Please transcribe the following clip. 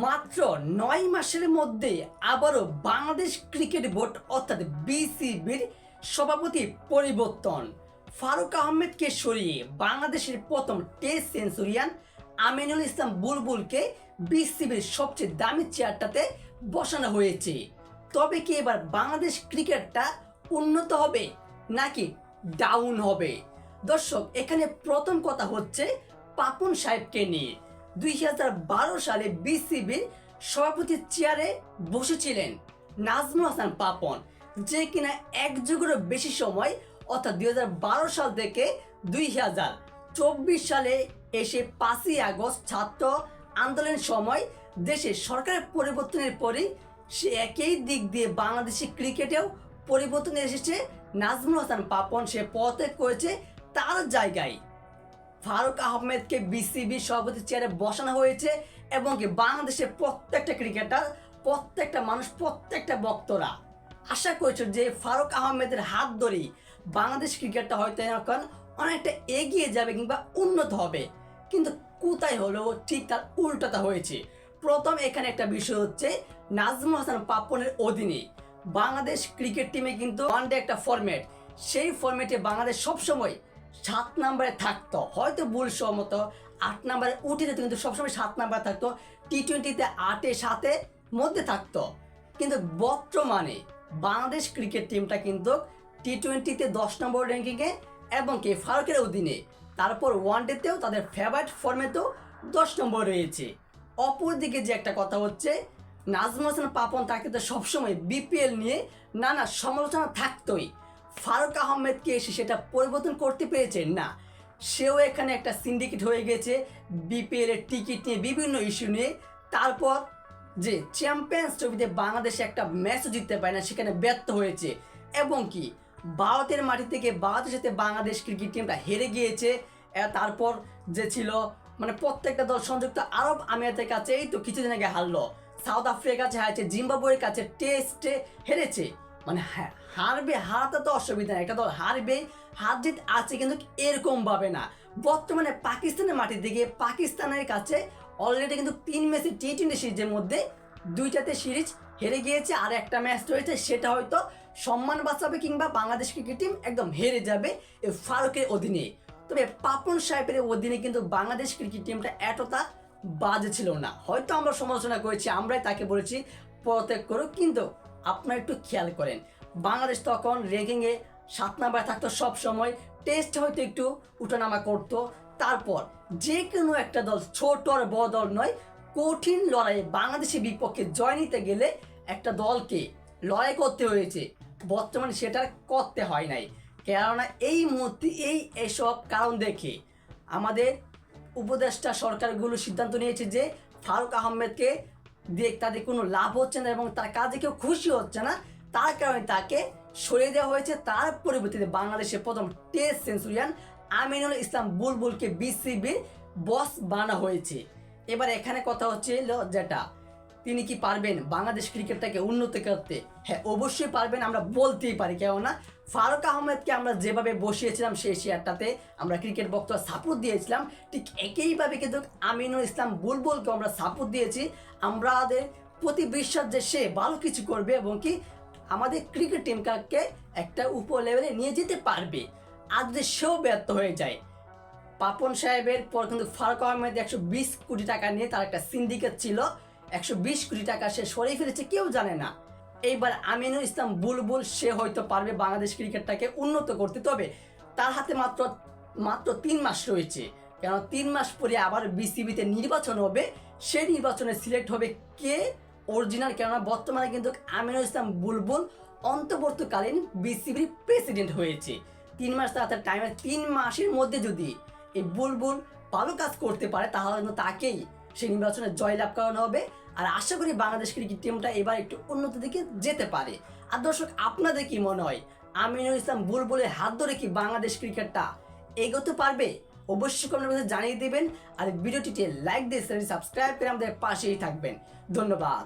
মাত্র নয় মাসের মধ্যে আবারও বাংলাদেশ ক্রিকেট বোর্ড, অর্থাৎ বিসিবির সভাপতি পরিবর্তন। ফারুক আহমেদকে সরিয়ে বাংলাদেশের প্রথম টেস্ট সেঞ্চুরিয়ান আমিনুল ইসলাম বুলবুলকে বিসিবির সবচেয়ে দামি চেয়ারটাতে বসানো হয়েছে। তবে কি এবার বাংলাদেশ ক্রিকেটটা উন্নত হবে নাকি ডাউন হবে? দর্শক, এখানে প্রথম কথা হচ্ছে পাপন সাহেবকে নিয়ে। দুই হাজার বারো সালে বিসিবির সভাপতির চেয়ারে বসেছিলেন নাজমুল হাসান পাপন, যে কিনা এক যুগেরও বেশি সময়, অর্থাৎ দুই হাজার বারো সাল থেকে দুই হাজার চব্বিশ সালে এসে পাঁচই আগস্ট ছাত্র আন্দোলনের সময় দেশে সরকারের পরিবর্তনের পরেই সে একই দিক দিয়ে বাংলাদেশি ক্রিকেটেও পরিবর্তন এসেছে। নাজমুল হাসান পাপন সে পথে করেছে তার জায়গায়। ফারুক আহমেদকে বিসিবি সভাপতি চেয়ারে বসানো হয়েছে এবং কি বাংলাদেশের প্রত্যেকটা ক্রিকেটার, প্রত্যেকটা মানুষ, প্রত্যেকটা বক্তরা আশা করছে যে ফারুক আহমেদের হাত ধরেই বাংলাদেশ ক্রিকেটটা হয়তো এখন অনেকটা এগিয়ে যাবে কিংবা উন্নত হবে। কিন্তু কোথায় হলো? ঠিক তার উল্টোটা হয়েছে। প্রথম এখানে একটা বিষয় হচ্ছে নাজমুল হাসান পাপনের অধীনে বাংলাদেশ ক্রিকেট টিমে কিন্তু ওয়ানডে একটা ফরম্যাট সেই ফরম্যাটে বাংলাদেশ সবসময় সাত নাম্বারে থাকতো। হয়তো ভুল সহমত আট নম্বরে উঠে যেত, কিন্তু সবসময় সাত নম্বরে থাকতো। টি টোয়েন্টিতে আটে, সাতে মধ্যে থাকতো। কিন্তু বর্তমানে বাংলাদেশ ক্রিকেট টিমটা কিন্তু টি টোয়েন্টিতে দশ নম্বর র্যাঙ্কিংয়ে এবং কে ফারুকের অধীনে। তারপর ওয়ানডেতেও তাদের ফেভারিট ফর্মেতেও দশ নম্বর রয়েছে। অপরদিকে যে একটা কথা হচ্ছে, নাজমুল হাসান পাপন তাকে তো সবসময় বিপিএল নিয়ে নানা সমালোচনা থাকতোই। ফারুক আহমেদকে এসে সেটা পরিবর্তন করতে পেরেছে? না। সেও এখানে একটা সিন্ডিকেট হয়ে গেছে বিপিএল এর টিকিট নিয়ে বিভিন্ন ইস্যু নিয়ে। তারপর যে চ্যাম্পিয়ন্স ট্রফিতে বাংলাদেশ একটা ম্যাচও জিততে পারে না, সেখানে ব্যর্থ হয়েছে। এবং কি, ভারতের মাটি থেকে ভারতের সাথে বাংলাদেশ ক্রিকেট টিমটা হেরে গিয়েছে। তারপর যে ছিল মানে প্রত্যেকটা দল সংযুক্ত আরব আমিরাতের কাছে এই তো কিছুদিন আগে হারলো। সাউথ আফ্রিকার কাছে হারছে জিম্বাবুয়ের কাছে টেস্টে হেরেছে। মানে হ্যাঁ হারবে হারাতে তো অসুবিধা নেই। একটা দল হারবে হার জিত আছে কিন্তু এরকম ভাবে না। বর্তমানে পাকিস্তানের মাটি থেকে পাকিস্তানের কাছে অলরেডি কিন্তু তিন ম্যাচের টি টোয়েন্টি সিরিজের মধ্যে দুইটাতে সিরিজ হেরে গিয়েছে, আর একটা ম্যাচ রয়েছে, সেটা হয়তো সম্মান বাঁচাবে কিংবা বাংলাদেশ ক্রিকেট টিম একদম হেরে যাবে এই ফারুকের অধীনে। তবে পাপন সাহেবের অধীনে কিন্তু বাংলাদেশ ক্রিকেট টিমটা এতটা বাজে ছিল না। হয়তো আমরা সমালোচনা করেছি, আমরাই তাকে বলেছি পদত্যাগ করুক, কিন্তু আপনারা একটু খেয়াল করেন। বাংলাদেশ তখন র্যাঙ্কিংয়ে সাত নাম্বার থাকতো সব সময় টেস্ট হয়তো একটু উঠানামা করতো। তারপর যে কোনো একটা দল ছোট আর বড় দল নয়, কঠিন লড়াইয়ে বাংলাদেশের বিপক্ষে জয় নিতে গেলে একটা দলকে লড়াই করতে হয়েছে। বর্তমানে সেটা করতে হয় নাই। কেননা এই মুহূর্তে এই এসব কারণ দেখে আমাদের উপদেষ্টা সরকারগুলো সিদ্ধান্ত নিয়েছে যে ফারুক আহমেদকে দিয়ে তাদের কোনো লাভ হচ্ছে না এবং তার কাজে কেউ খুশি হচ্ছে না, তার কারণে তাকে সরিয়ে দেওয়া হয়েছে। তার পরিবর্তিতে বাংলাদেশের প্রথম টেস্ট সেঞ্চুরিয়ান আমিনুল ইসলাম বুলবুলকে বিসিবির বস বানা হয়েছে। এবার এখানে কথা হচ্ছে যেটা তিনি কি পারবেন বাংলাদেশ ক্রিকেটটাকে উন্নত করতে? হ্যাঁ অবশ্যই পারবেন, আমরা বলতেই পারি, কেননা ফারুক আহমেদকে আমরা যেভাবে বসিয়েছিলাম সেই শেয়ারটাতে আমরা ক্রিকেট বক্তব্য সাপোর্ট দিয়েছিলাম, ঠিক একইভাবে কিন্তু আমিনুল ইসলাম বুলবুলকে আমরা সাপোর্ট দিয়েছি। আমাদের প্রতি বিশ্বাস যে সে ভালো কিছু করবে এবং কি আমাদের ক্রিকেট টিমকে একটা উপর লেভেলে নিয়ে যেতে পারবে। আর যদি সেও ব্যর্থ হয়ে যায়, পাপন সাহেবের পর কিন্তু ফারুক আহমেদ একশো বিশ কোটি টাকা নিয়ে তার একটা সিন্ডিকেট ছিল, একশো বিশ কোটি টাকা সে সরিয়ে ফেলেছে, কেউ জানে না। এইবার আমিনুল ইসলাম বুলবুল, সে হয়তো পারবে বাংলাদেশ ক্রিকেটটাকে উন্নত করতে। তবে তার হাতে মাত্র মাত্র তিন মাস রয়েছে। কেন তিন মাস পরে আবার বিসিবিতে নির্বাচন হবে। সেই নির্বাচনে সিলেক্ট হবে কে? অরিজিনাল কেননা বর্তমানে কিন্তু আমিনুল ইসলাম বুলবুল অন্তর্বর্তীকালীন বিসিবির প্রেসিডেন্ট হয়েছে। তিন মাস তার টাইমে তিন মাসের মধ্যে যদি এই বুলবুল ভালো কাজ করতে পারে, তাহলে তাকেই সেই নির্বাচনে জয়লাভ করানো হবে। আর আশা করি বাংলাদেশ ক্রিকেট টিমটা এবার একটু উন্নত দিকে যেতে পারে। আর দর্শক, আপনাদের কি মনে হয়? আমিনুল ইসলাম বুলবুলের হাত ধরে কি বাংলাদেশ ক্রিকেটটা এগোতে পারবে? অবশ্যই কমেন্ট জানিয়ে দেবেন। আর ভিডিওটিতে লাইক দিয়ে সাবস্ক্রাইব করে আমাদের পাশেই থাকবেন। ধন্যবাদ।